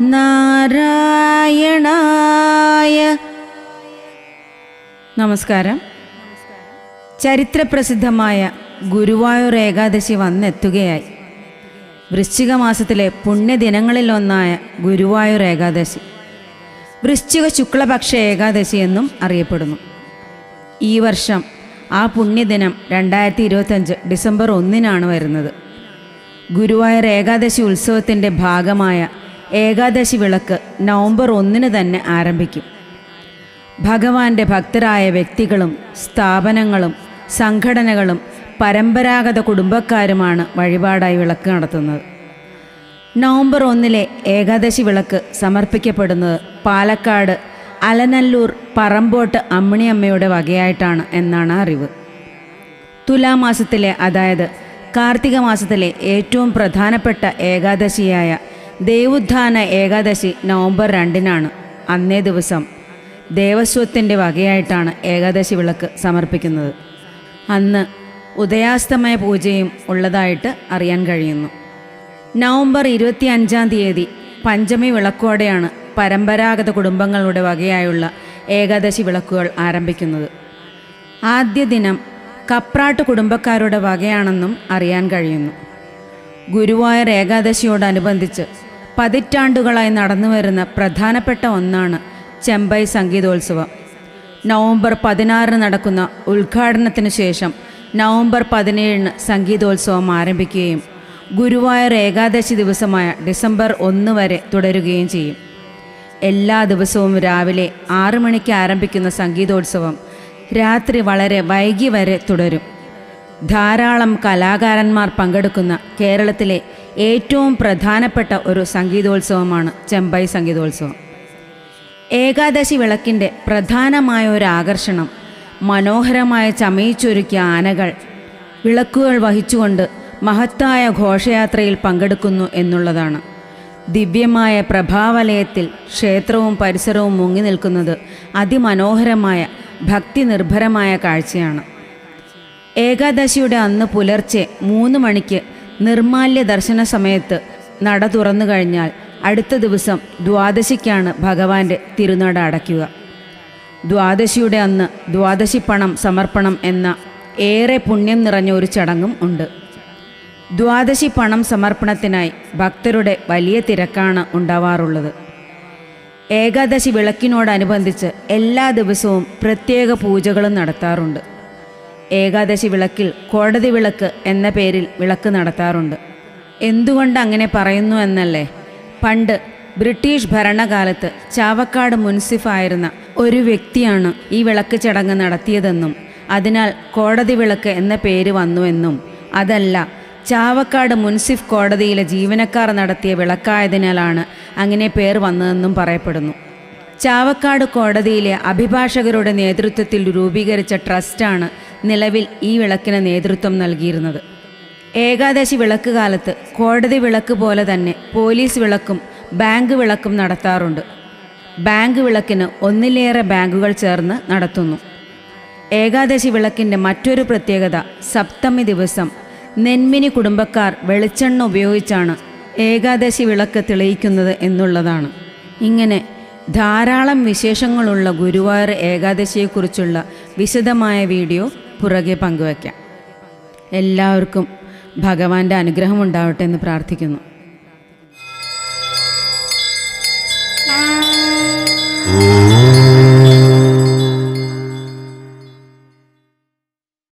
നാരായണായ. നമസ്കാരം. ചരിത്രപ്രസിദ്ധമായ ഗുരുവായൂർ ഏകാദശി വന്നെത്തുകയായി. വൃശ്ചിക മാസത്തിലെ പുണ്യദിനങ്ങളിലൊന്നായ ഗുരുവായൂർ ഏകാദശി. വൃശ്ചിക ശുക്ലപക്ഷ ഏകാദശി എന്നും അറിയപ്പെടുന്നു. ഈ വർഷം ആ പുണ്യദിനം രണ്ടായിരത്തി ഇരുപത്തഞ്ച് ഡിസംബർ ഒന്നിനാണ് വരുന്നത്. ഗുരുവായൂർ ഏകാദശി ഉത്സവത്തിന്റെ ഭാഗമായ ഏകാദശി വിളക്ക് നവംബർ ഒന്നിന് തന്നെ ആരംഭിക്കും. ഭഗവാന്റെ ഭക്തരായ വ്യക്തികളും സ്ഥാപനങ്ങളും സംഘടനകളും പരമ്പരാഗത കുടുംബക്കാരുമാണ് വഴിപാടായി വിളക്ക് നടത്തുന്നത്. നവംബർ ഒന്നിലെ ഏകാദശി വിളക്ക് സമർപ്പിക്കപ്പെടുന്നത് പാലക്കാട് അലനല്ലൂർ പറമ്പോട്ട് അമ്മിണിയമ്മയുടെ വകയായിട്ടാണ് എന്നാണ് അറിവ്. തുലാമാസത്തിലെ അതായത് കാർത്തിക മാസത്തിലെ ഏറ്റവും പ്രധാനപ്പെട്ട ഏകാദശിയായ ദേവുദ്ധാന ഏകാദശി നവംബർ രണ്ടിനാണ് അന്നേ ദിവസം. ദേവസ്വത്തിന്റെ വകയായിട്ടാണ് ഏകാദശി വിളക്ക് സമർപ്പിക്കുന്നത്. അന്ന് ഉദയാസ്തമയ പൂജയും ഉള്ളതായിട്ട് അറിയാൻ കഴിയുന്നു. നവംബർ ഇരുപത്തി അഞ്ചാം തീയതി പഞ്ചമി വിളക്കോടെയാണ് പരമ്പരാഗത കുടുംബങ്ങളുടെ വകയായുള്ള ഏകാദശി വിളക്കുകൾ ആരംഭിക്കുന്നത്. ആദ്യ ദിനം കപ്രാട്ട് കുടുംബക്കാരുടെ വകയാണെന്നും അറിയാൻ കഴിയുന്നു. ഗുരുവായൂർ ഏകാദശിയോടനുബന്ധിച്ച് പതിറ്റാണ്ടുകളായി നടന്നു വരുന്ന പ്രധാനപ്പെട്ട ഒന്നാണ് ചെമ്പൈ സംഗീതോത്സവം. നവംബർ പതിനാറിന് നടക്കുന്ന ഉദ്ഘാടനത്തിന് ശേഷം നവംബർ പതിനേഴിന് സംഗീതോത്സവം ആരംഭിക്കുകയും ഗുരുവായൂർ ഏകാദശി ദിവസമായ ഡിസംബർ ഒന്ന് വരെ തുടരുകയും ചെയ്യും. എല്ലാ ദിവസവും രാവിലെ ആറു മണിക്ക് ആരംഭിക്കുന്ന സംഗീതോത്സവം രാത്രി വളരെ വൈകി വരെ തുടരും. ധാരാളം കലാകാരന്മാർ പങ്കെടുക്കുന്ന കേരളത്തിലെ ഏറ്റവും പ്രധാനപ്പെട്ട ഒരു സംഗീതോത്സവമാണ് ചെമ്പൈ സംഗീതോത്സവം. ഏകാദശി വിളക്കിന്റെ പ്രധാനമായ ഒരു ആകർഷണം മനോഹരമായ ചമയിച്ചൊരുക്കിയ ആനകൾ വിളക്കുകൾ വഹിച്ചുകൊണ്ട് മഹത്തായ ഘോഷയാത്രയിൽ പങ്കെടുക്കുന്നു എന്നുള്ളതാണ്. ദിവ്യമായ പ്രഭാവലയത്തിൽ ക്ഷേത്രവും പരിസരവും മുങ്ങി നിൽക്കുന്നത് അതിമനോഹരമായ ഭക്തി നിർഭരമായ കാഴ്ചയാണ്. ഏകാദശിയുടെ അന്ന് പുലർച്ചെ മൂന്ന് മണിക്ക് നിർമാല്യ ദർശന സമയത്ത് നട തുറന്നു കഴിഞ്ഞാൽ അടുത്ത ദിവസം ദ്വാദശിക്കാണ് ഭഗവാന്റെ തിരുനട അടയ്ക്കുക. ദ്വാദശിയുടെ അന്ന് ദ്വാദശി പണം സമർപ്പണം എന്ന ഏറെ പുണ്യം നിറഞ്ഞ ഒരു ചടങ്ങും ഉണ്ട്. ദ്വാദശി പണം സമർപ്പണത്തിനായി ഭക്തരുടെ വലിയ തിരക്കാണ് ഉണ്ടാവാറുള്ളത്. ഏകാദശി വിളക്കിനോടനുബന്ധിച്ച് എല്ലാ ദിവസവും പ്രത്യേക പൂജകളും നടത്താറുണ്ട്. ഏകാദശി വിളക്കിൽ കോടതി വിളക്ക് എന്ന പേരിൽ വിളക്ക് നടത്താറുണ്ട്. എന്തുകൊണ്ട് അങ്ങനെ പറയുന്നു എന്നല്ലേ? പണ്ട് ബ്രിട്ടീഷ് ഭരണകാലത്ത് ചാവക്കാട് മുൻസിഫായിരുന്ന ഒരു വ്യക്തിയാണ് ഈ വിളക്ക് ചടങ്ങ് നടത്തിയതെന്നും അതിനാൽ കോടതി വിളക്ക് എന്ന പേര് വന്നുവെന്നും. അതല്ല ചാവക്കാട് മുൻസിഫ് കോടതിയിലെ ജീവനക്കാർ നടത്തിയ വിളക്കായതിനാലാണ് അങ്ങനെ പേർ വന്നതെന്നും പറയപ്പെടുന്നു. ചാവക്കാട് കോടതിയിലെ അഭിഭാഷകരുടെ നേതൃത്വത്തിൽ രൂപീകരിച്ച ട്രസ്റ്റാണ് നിലവിൽ ഈ വിളക്കിന് നേതൃത്വം നൽകിയിരുന്നത്. ഏകാദശി വിളക്ക് കാലത്ത് കോടതി വിളക്ക് പോലെ തന്നെ പോലീസ് വിളക്കും ബാങ്ക് വിളക്കും നടത്താറുണ്ട്. ബാങ്ക് വിളക്കിന് ഒന്നിലേറെ ബാങ്കുകൾ ചേർന്ന് നടത്തുന്നു. ഏകാദശി വിളക്കിന്റെ മറ്റൊരു പ്രത്യേകത സപ്തമി ദിവസം നെന്മിനി കുടുംബക്കാർ വെളിച്ചെണ്ണ ഉപയോഗിച്ചാണ് ഏകാദശി വിളക്ക് തെളിയിക്കുന്നത് എന്നുള്ളതാണ്. ഇങ്ങനെ ധാരാളം വിശേഷങ്ങളുള്ള ഗുരുവായൂർ ഏകാദശിയെക്കുറിച്ചുള്ള വിശദമായ വീഡിയോ പുറകെ പങ്കുവയ്ക്കാം. എല്ലാവർക്കും ഭഗവാന്റെ അനുഗ്രഹം ഉണ്ടാവട്ടെ എന്ന് പ്രാർത്ഥിക്കുന്നു.